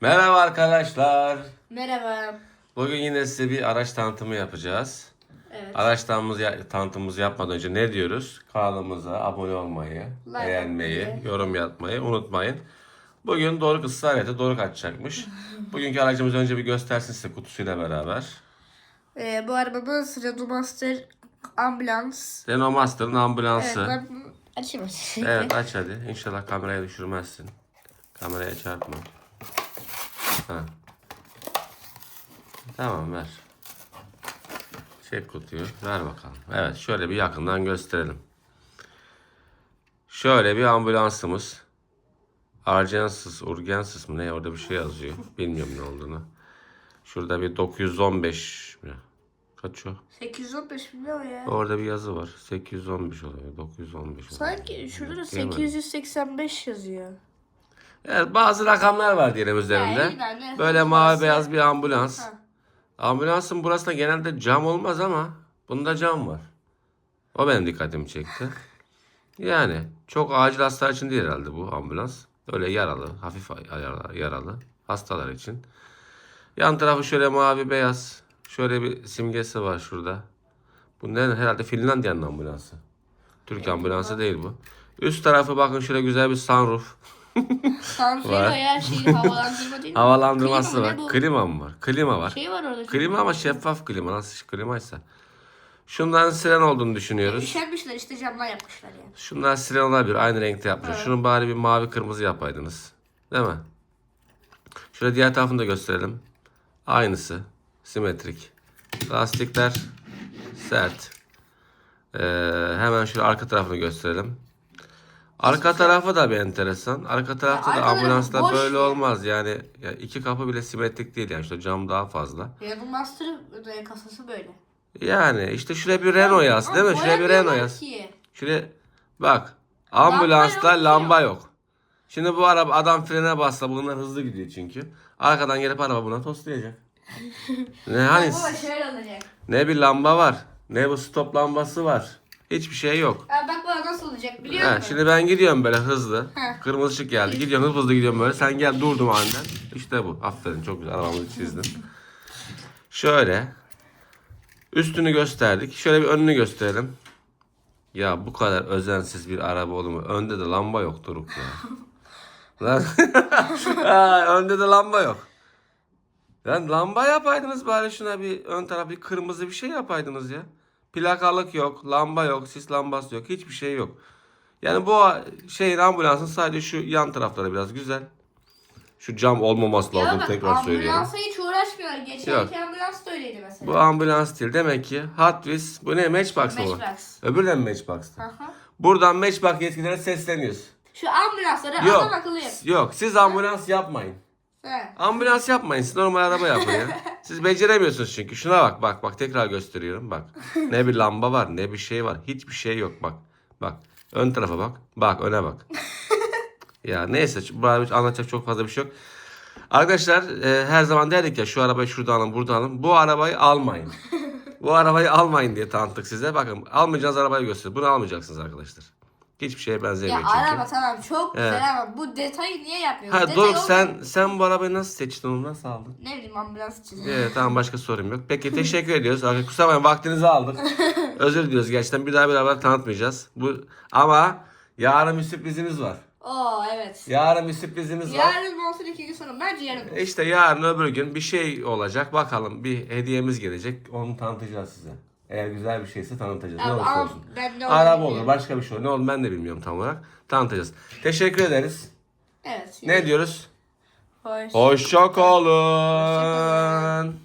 Merhaba arkadaşlar. Merhaba. Bugün yine size bir araç tanıtımı yapacağız. Evet. Araç tanıtımımızı, ya- tanıtımımızı yapmadan önce ne diyoruz? Kanalımıza abone olmayı, Like beğenmeyi, atmayı. yorum yapmayı unutmayın. Bugün Doruk ısrar etti. Doruk açacakmış. Bugünkü aracımızı önce bir göstersin size kutusuyla beraber. Ee, bu arabamız Renault Master Ambulans. Renault Master'ın Evet ambulansı. Evet, ben açayım mı? aç hadi. İnşallah kameraya düşürmezsin. Kameraya çarpma. Ha. Tamam ver. Çek kutuyu. Ver bakalım. Evet şöyle bir yakından gösterelim. Şöyle bir ambulansımız. Urgensis, urgensis mi ne orada bir şey yazıyor. Bilmiyorum ne olduğunu. Şurada bir 915 mi? Kaç o? 815 milyon ya. Orada bir yazı var. 815 oluyor. 915 oluyor. Sanki şurada da Değil mi? 885 yazıyor. Evet bazı rakamlar var diyelim üzerinde. Yani ne? Böyle mavi Burası- beyaz bir ambulans. Ha. Ambulansın burasında genelde cam olmaz ama bunda cam var. O benim dikkatimi çekti. Yani çok acil hastalar için değil herhalde bu ambulans. Öyle yaralı, hafif yaralı, yaralı hastalar için. Yan tarafı şöyle mavi beyaz. Şöyle bir simgesi var şurada. Bu ne? Herhalde Finlandiya'nın ambulansı. Türk ambulansı değil bu. Üst tarafı bakın şöyle güzel bir sunroof. Sanki Var. bayağı şey havalandırma değil mi? Havalandırması Klima mı var. bu? Klima mı var? Klima var. Şey var orada. Klima ama şeffaf klima. Nasıl klimaysa. Şundan siren olduğunu düşünüyoruz. Üşenmişler işte camdan yapmışlar yani. Şunlar siren olabilir. Aynı renkte yapmışlar. Şunun bari bir mavi kırmızı yapaydınız. Değil mi? Şöyle diğer tarafını da gösterelim. Aynısı. Simetrik. Lastikler sert. Ee, hemen şöyle arka tarafını gösterelim. Arka tarafı da bir enteresan. Arka tarafta da arka tarafı ambulansta boş böyle ya. olmaz. Yani ya iki kapı bile simetrik değil yani. İşte cam daha fazla. Renault Master'ın da kasası böyle. Yani işte şuraya bir Renault yaz değil mi? Şuraya bir Renault yaz. ki. Şuraya bak. Ambulansta yok ki lamba yok. Şimdi bu araba adam frene bassa bunlar hızlı gidiyor çünkü. Arkadan gelip araba buna toslayacak. ne hani Baba şöyle olacak. ne bir lamba var. Ne bu stop lambası var. Hiçbir şey yok. Bak bana nasıl olacak biliyor musun? şimdi ben gidiyorum böyle hızlı. Heh. Kırmızı ışık geldi. Gidiyorum hızlı hızlı gidiyorum böyle. Sen gel durdum aniden. İşte bu. Aferin çok güzel arabamızı çizdin. Şöyle. Üstünü gösterdik. Şöyle bir önünü gösterelim. Ya bu kadar özensiz bir araba olur mu? Önde de lamba yok Doruk ya. Lan. ha, önde de lamba yok. Lan lamba yapaydınız bari şuna bir ön taraf bir kırmızı bir şey yapaydınız ya. Plakalık yok, lamba yok, sis lambası yok, hiçbir şey yok. Yani bu şeyin ambulansın sadece şu yan tarafları biraz güzel. Şu cam olmaması Ya lazım bak tekrar söylüyorum. ambulansa hiç uğraşmıyorlar. Geçen Yok. ambulans da öyleydi mesela. Bu ambulans değil. Demek ki Hot Wheels bu ne Matchbox mı bu? Matchbox. Öbürü de mi Matchbox'tı? Aha. Buradan Matchbox yetkililere sesleniyoruz. Şu ambulansları adam Yok. akıllı yap. Yok siz ambulans yapmayın. He. Ambulans yapmayın. Siz normal araba yapın ya. Siz beceremiyorsunuz çünkü. Şuna bak bak bak tekrar gösteriyorum bak. Ne bir lamba var ne bir şey var. Hiçbir şey yok bak. Bak. Ön tarafa bak. Bak öne bak. ya neyse bu arada anlatacak çok fazla bir şey yok. Arkadaşlar e, her zaman derdik ya şu arabayı şurada alın burada alın. Bu arabayı almayın. Bu arabayı almayın diye tanıttık size. Bakın almayacağınız arabayı göster. Bunu almayacaksınız arkadaşlar. Hiçbir şeye benzemiyor Ya çünkü. araba tamam çok Evet. güzel ama bu detayı niye yapmıyorsun? Ha Detay Doruk olmadı. sen sen bu arabayı nasıl seçtin onu nasıl aldın? Ne bileyim ambulans için. Evet tamam başka sorum yok. Peki teşekkür ediyoruz. Arkadaşlar kusura bakmayın vaktinizi aldık. Özür diliyoruz gerçekten bir daha bir haber tanıtmayacağız. Bu ama yarın bir sürprizimiz var. Oo evet. Yarın bir sürprizimiz var. Yarın olsun iki gün sonra? Bence yarın olsun. İşte yarın öbür gün bir şey olacak. Bakalım bir hediyemiz gelecek. Onu tanıtacağız size. Eğer güzel bir şeyse tanıtacağız. Ne olursa olsun. ben Araba olduğunu olur, bilmiyorum. başka bir şey olur. Ne olur ben de bilmiyorum tam olarak. Tanıtacağız. Teşekkür ederiz. Evet. Ne diyoruz? Hoş. Hoşça kalın.